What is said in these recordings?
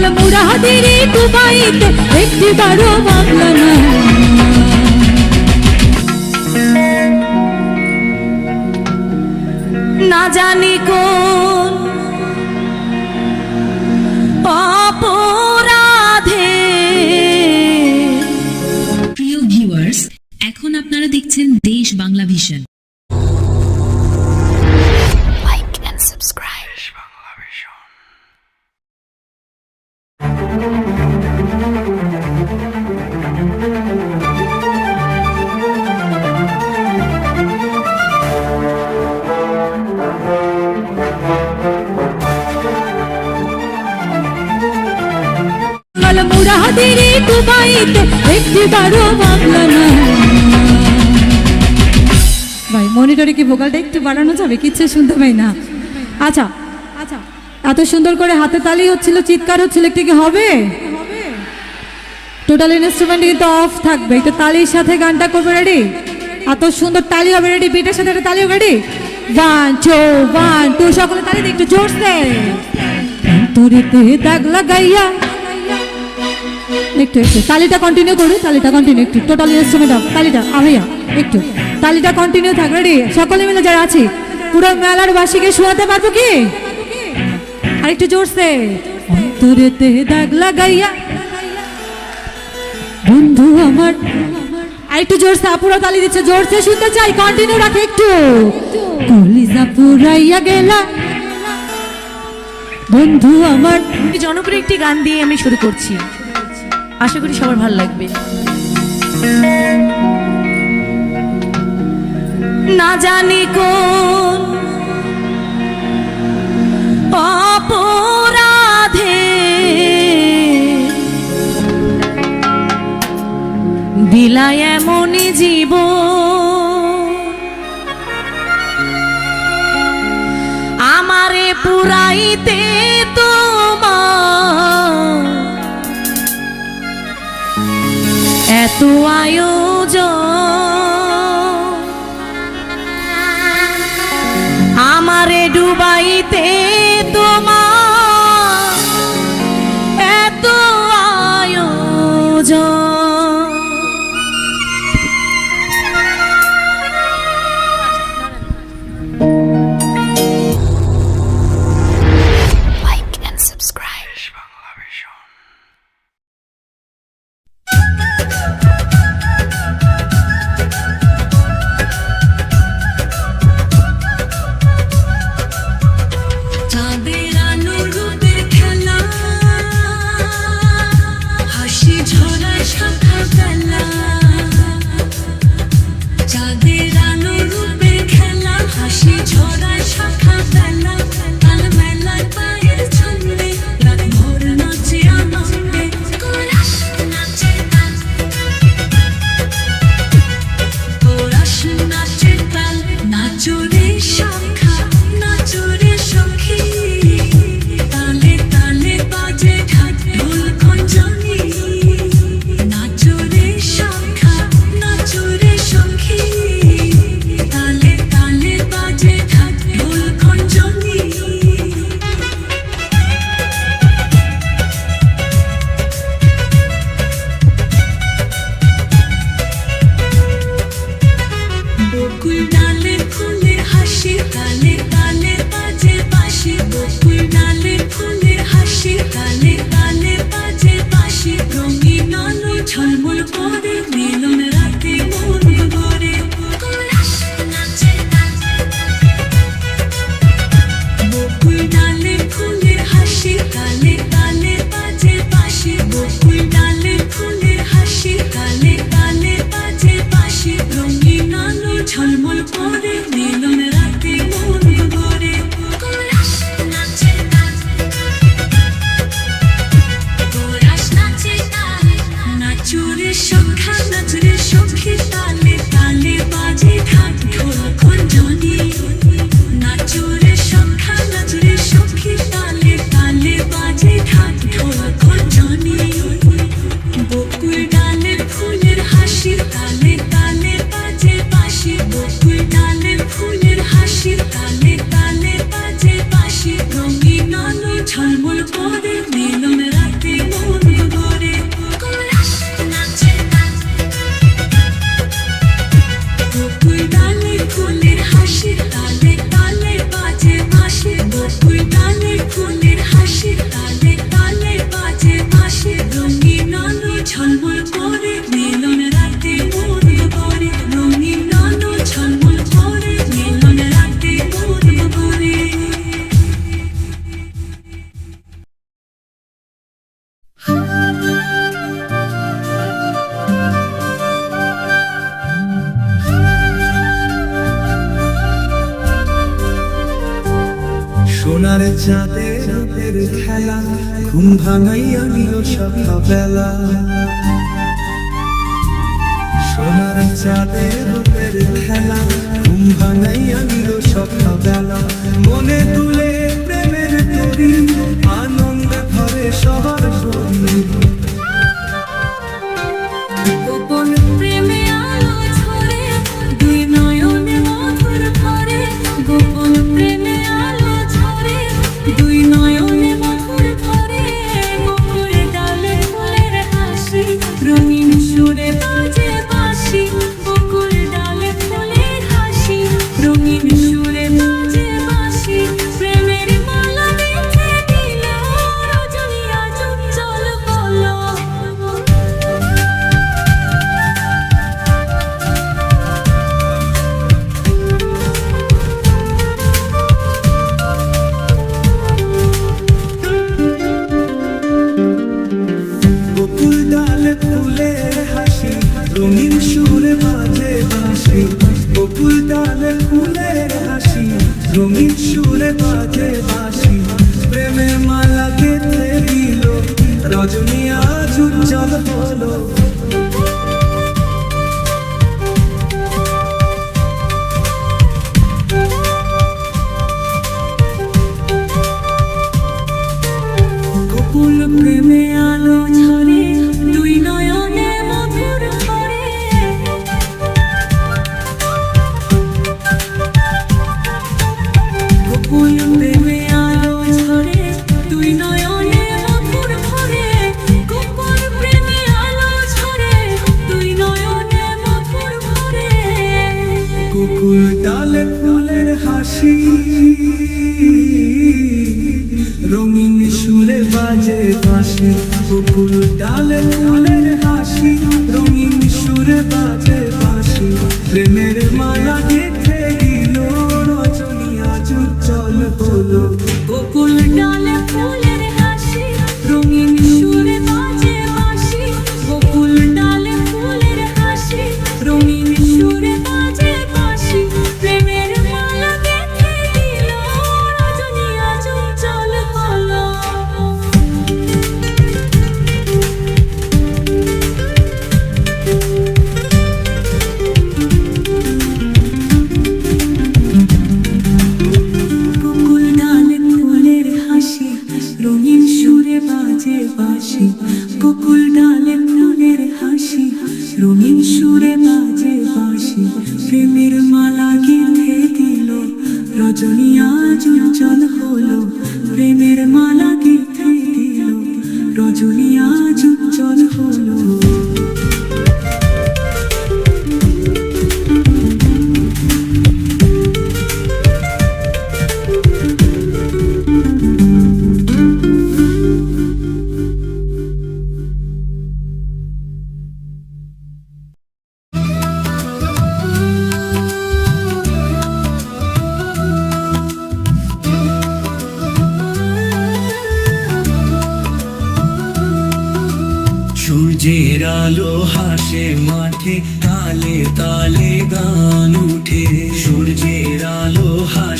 কাল মুরাদের দুবাইতে একটি বারো বাংলা না না জানি কোন অপরাধে। প্রিয় ভিউয়ার্স এখন আপনারা দেখছেন দেশ বাংলা ভিশন না। ভাই, মনিটরে কি ভোকালটা একটু বাড়ানো যাবে? কিচ্ছু শুনতে পাই না। আচ্ছা আচ্ছা এত সুন্দর করে হাতে তালি হচ্ছিল, চিৎকার হচ্ছিল একটু কি হবে? টোটাল ইনস্ট্রুমেন্ট কিন্তু অফ থাকবে। একটু তালির সাথে গানটা করবে রেডি এত সুন্দর তালি হবে রেডি বিটের সাথে একটা তালি হবে ready one two one two সকলে তালি একটু জোরসে তোরেতে দাগ লাগাইয়া একটু একটু। তালিটা কন্টিনিউ করু, তালিটা কন্টিনিউ একটু। টোটাল ইনস্ট্রুমেন্ট অফ তালিটা আভাইয়া একটু। তালিটা কন্টিনিউ থাক রেডি সকলে মিলে যারা আছি, পুরো মেলার বাসীকে শোয়াতে পারব কি? আর একটু জোরসে। অন্তরেতে দাগ লাগাইয়া। বন্ধু আমার। আর একটু জোরসে, আপুরা তালি দিচ্ছে। জোরসে শুনতে চাই কন্টিনিউ রাখে একটু। কলিজা পুরাইয়া গেলা। বন্ধু আমার। জনপ্রিয় একটি গান দিয়ে আমি শুরু করছি। আশা করি সবার ভালো লাগবে। না জানি কোন অপরাধে দিলায় এমনই জীব আমারে পুরাইতে এত আয়োজন। আমারে ডুবাইতে তোমার ভাঙাইয়া নিল সখা বেলা। সোনার চাঁদের রূপের খেলা, ঘুম ভাঙাইয়া নিল সখা বেলা। মনে তুলে প্রেমের তরি, আনন্দে ভরে সবার শরীর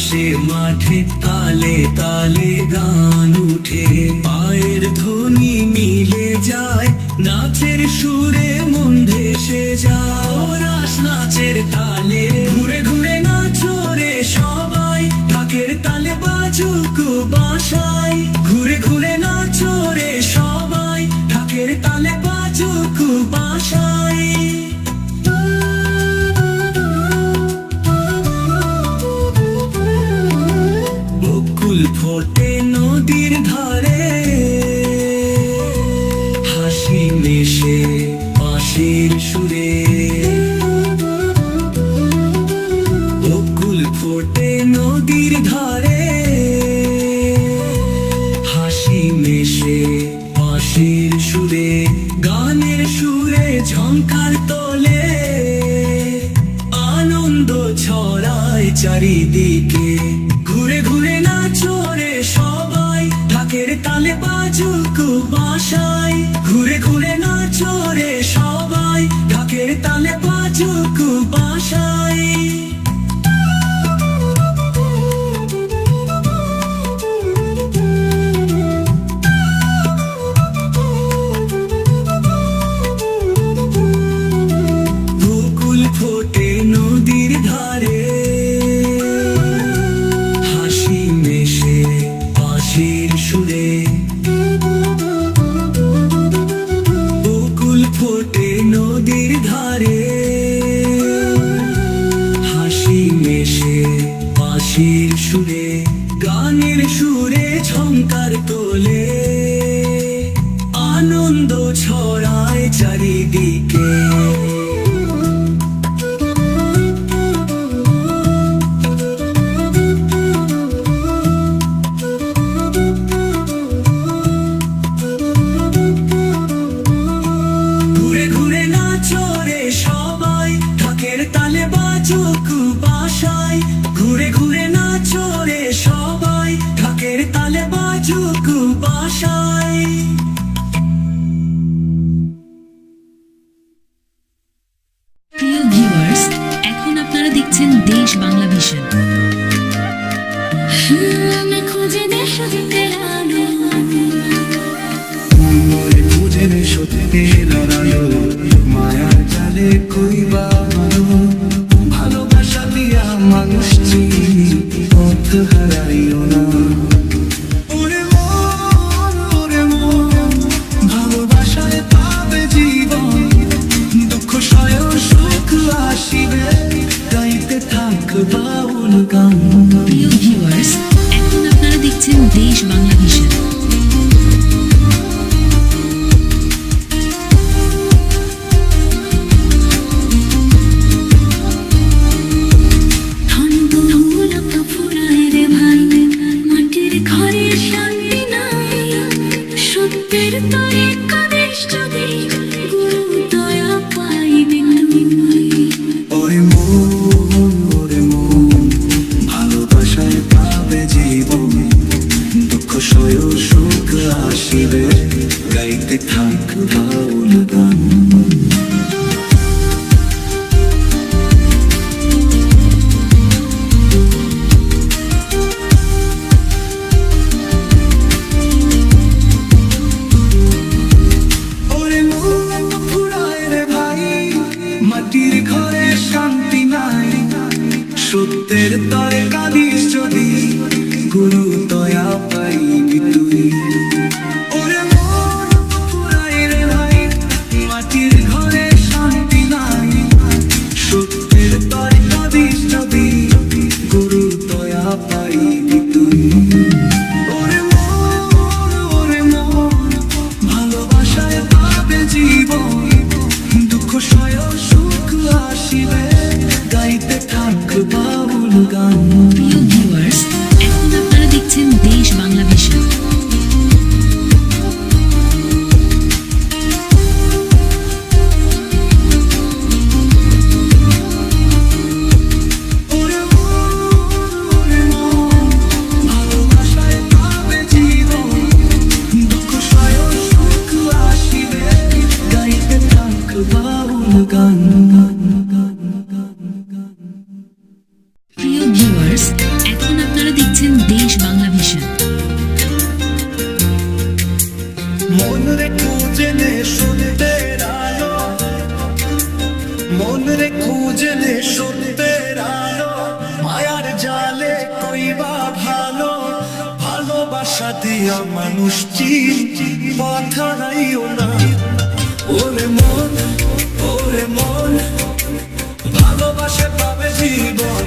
আকাশে মাঠে তালে তালে গান উঠে। পায়ের ধ্বনি মিলে যায়, নাচের সুরে মন ভেসে যাও রাস নাচের তালে, ঘুরে ঘুরে নাচো রে সবাই। ঢাকের তালে বাজুক বাসাই ঘুরে ঘুরে নাচো রে সবাই। ঢাকের তালে বাজুক বাসায়। ফোটে নদীর ধারে। হাসি মেশে পাশের সুরে ঢাকের তালে বাজুক বাসায়। ঘুরে ঘুরে না চড়ে সত্যের লড়াই বা ভালো, ভালোবাসা দিয়া মানুষ চিনচি পাথারাইও না। ওরে মন ওরে মন, ভালোবাসে পাবে জীবন।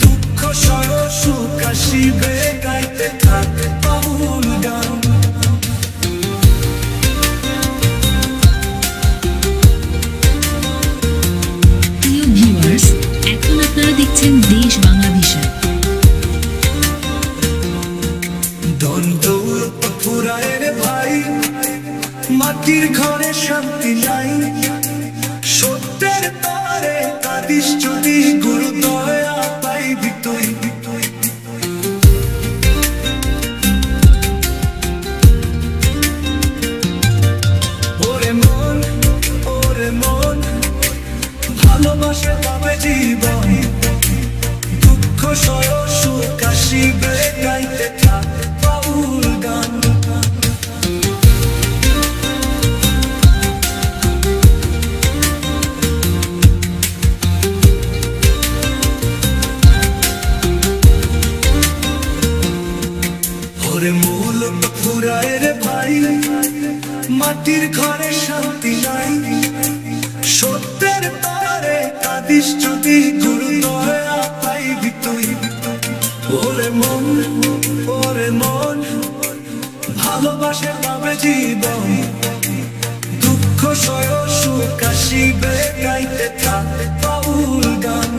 দুঃখ সর সুখ আসিবে গাইতে থাক বাউল গান। দেখছেন দেশ বাংলা ভিশন ভালোবাসে পাবে জীবন। দুঃখ সয় সুখ কাশিবে গাইতে থাক পাউল গান।